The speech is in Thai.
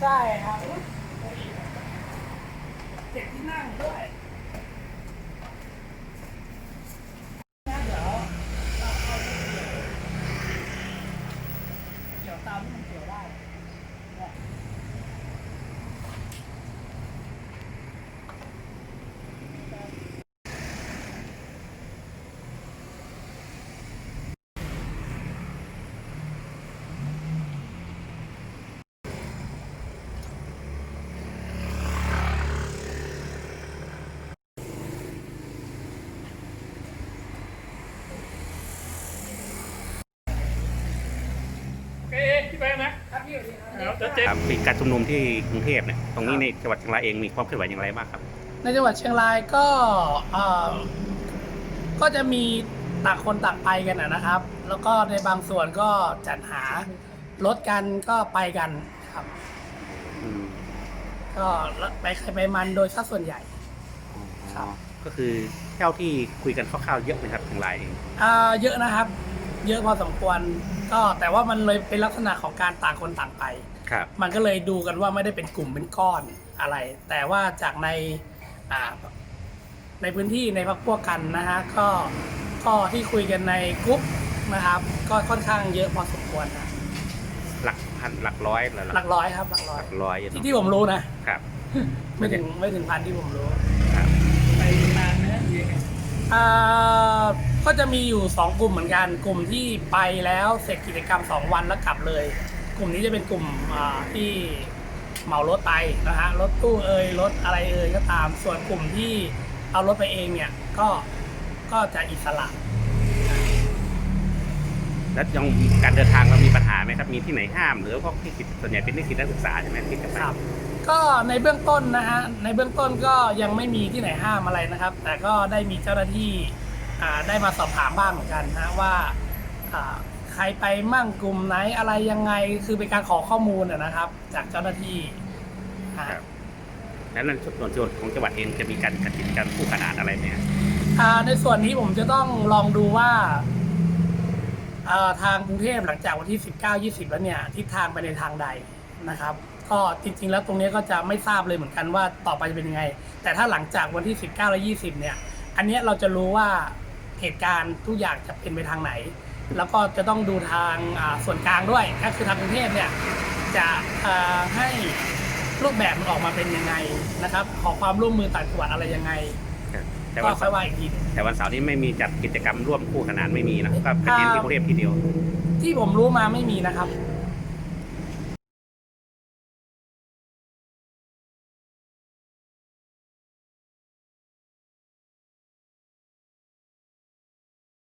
ใช่ครับเจ็ดที่นั่งด้วยงั้นเดี๋ยวเราเอาไปเกี่ยวตามที่มันเกี่ยวได้เนี่ย โอเคพี่ไปนะ ครับพี่อยู่ดีครับครับแล้วเจ๊ครับมีการชุมนุมที่กรุงเทพเนี่ยตรงนี้ในจังหวัดเชียงรายเองมีความเคลื่อนไหวอย่างไรบ้างครับ ในจังหวัดเชียงรายก็เอ่อก็จะมีต่างคนต่างไปกันนะนะครับ แล้วก็ในบางส่วนก็จัดหารถกันก็ไปกันครับอืมก็ไปใครไปมันโดยสัดส่วนใหญ่ครับก็คือเท่าที่คุยกันคร่าวๆเยอะไหมครับเชียงรายเองอ่าเยอะนะครับ เยอะพอสมควร ก็แต่ว่ามันเลยเป็นลักษณะของการต่างคนต่างไป ครับ มันก็เลยดูกันว่าไม่ได้เป็นกลุ่มเป็นก้อนอะไร แต่ว่าจากในอ่าในพื้นที่ในพักพวกกันนะฮะก็ก็ที่คุยกันในกรุ๊ปนะครับ ก็ค่อนข้างเยอะพอสมควรนะหลักพันหลักร้อยหรือหลักร้อยครับหลักร้อหยลักร้อยที่เนาะที่ผมรู้นะ ครับ ไม่ถึงไม่ถึงพันที่ผมรู้ครับ ไปนานนะยังไงอ่า ก็จะมีอยู่ 2 กลุ่มเหมือนกัน กลุ่มที่ไปแล้วเสร็จกิจกรรม 2 วันแล้วกลับเลย กลุ่มนี้จะเป็นกลุ่มอ่าที่เหมารถไปนะฮะรถตู้เอ่ยรถอะไรเอ่ยก็ตาม ส่วนกลุ่มที่เอารถไปเองเนี่ยก็ก็จะอิสระ แล้วยังการเดินทางเรามีปัญหาไหมครับ มีที่ไหนห้าม หรือพวกที่ติดส่วนใหญ่เป็นนิสิตนักศึกษาใช่ไหมที่จะไปครับ ก็ในเบื้องต้นนะฮะในเบื้องต้นก็ยังไม่มีที่ไหนห้ามอะไรนะครับ แต่ก็ได้มีเจ้าหน้าที่อ่า ได้มาสอบถามบ้างเหมือนกันนะว่าอ่าใครไปมั่งกลุ่มไหนอะไรยังไงคือเป็นการขอข้อมูลนะนะครับ จากเจ้าหน้าที่อ่าครับแล้วในส่วนส่วนของจังหวัดเองจะมีการจัดกิจกรรมคู่ขนานอะไรไหมครับอ่าในส่วนนี้ผมจะต้องลองดูว่าอ่าทางกรุงเทพหลังจากวันที่ 19 20 แล้วเนี่ยทิศทางไปในทางใดนะครับ ก็จริง ๆ แล้วตรงนี้ก็จะไม่ทราบเลยเหมือนกันว่าต่อไปจะเป็นยังไง แต่ถ้าหลังจากวันที่ 19 และ 20 เนี่ย อันเนี้ยเราจะรู้ว่า เหตุการณ์ทุกอย่างจะเป็นไปทางไหน แล้วก็จะต้องดูทางอ่าส่วนกลางด้วยก็คือทางกรุงเทพเนี่ยจะอ่าให้รูปแบบมันออกมาเป็นยังไงนะครับ ขอความร่วมมือต่างจังหวัดอะไรยังไงครับแต่ก็วันค่อยว่าอีกทีหนึ่งแต่วันเสาร์นี้ไม่มีจัดกิจกรรมร่วมคู่ขนานไม่มีนะก็เป็นเน้นที่กรุงเทพทีเดียว ที่ผมรู้มาไม่มีนะครับ